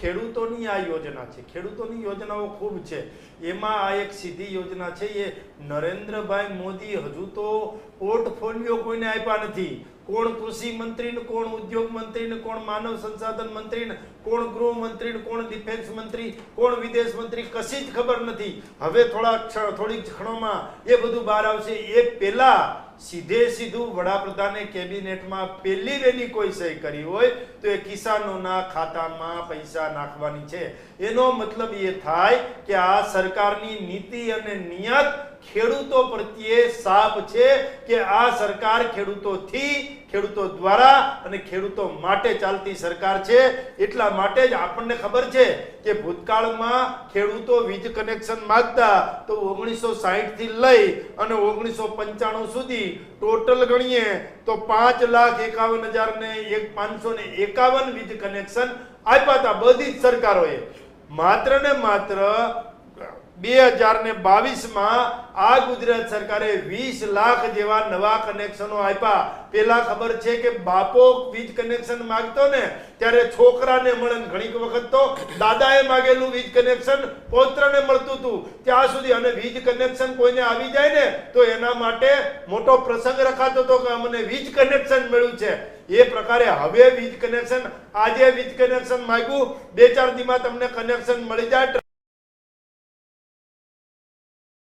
ખેડૂતોની આ યોજના છે. ખેડૂતોની યોજનાઓ ખૂબ છે. એમાં આ એક સીધી યોજના છે. એ નરેન્દ્રભાઈ મોદી હજુ તો પોર્ટફોલિયો કોઈને આપ્યા નથી. કોણ કૃષિ મંત્રી ને કોણ ઉદ્યોગ મંત્રી ને કોણ માનવ સંસાધન મંત્રી ને કોણ ગૃહ મંત્રી ને કોણ ડિફેન્સ મંત્રી, કોણ વિદેશ મંત્રી, કશી જ ખબર નથી. હવે થોડા થોડીક ક્ષણોમાં એ બધું બહાર આવશે. એ પહેલા સીધે સીધું વડાપ્રધાને કેબિનેટમાં પહેલી વેલી કોઈ સહી કરી હોય, તો એ કિસાનોના ખાતામાં પૈસા નાખવાની છે. એનો મતલબ એ થાય કે આ સરકારની નીતિ અને નિયત ખેડૂતો પ્રત્યે સાપ છે કે આ સરકાર ખેડૂતોથી ખેડૂતો દ્વારા અને ખેડૂતો માટે ચાલતી સરકાર છે. એટલા માટે જ આપણને ખબર છે કે ભૂતકાળમાં ખેડૂતો વીજ કનેક્શન માંગતા તો ઓગણીસો થી લઈ અને ઓગણીસો પંચાણું સુધી ટોટલ ગણીએ તો પાંચ લાખ એકાવન હજાર ને એક પાંચસો ને એકાવન વીજ કનેક્શન આપ્યા હતા બધી જ સરકારોએ. માત્ર ને માત્ર બે હજાર ને બાવીસમાં આ ગુજરાત સરકારે વીસ લાખ જેવા નવા કનેક્શનો આપ્યા. પેલા ખબર છે કે બાપો વીજ કનેક્શન માંગતો ને, ત્યારે છોકરાને મળે ઘણીક વખત તો દાદાએ માગેલું વીજ કનેક્શન પૌત્રને મળતું હતું ત્યાં સુધી અને વીજ કનેક્શન કોઈને આવી જાય ને, તો એના માટે મોટો પ્રસંગ રખાતો હતો કે અમને વીજ કનેક્શન મળ્યું છે. એ પ્રકારે હવે વીજ કનેક્શન આજે વીજ કનેક્શન માંગ્યું. બે ચાર દીમાં તમને કનેક્શન મળી જાય.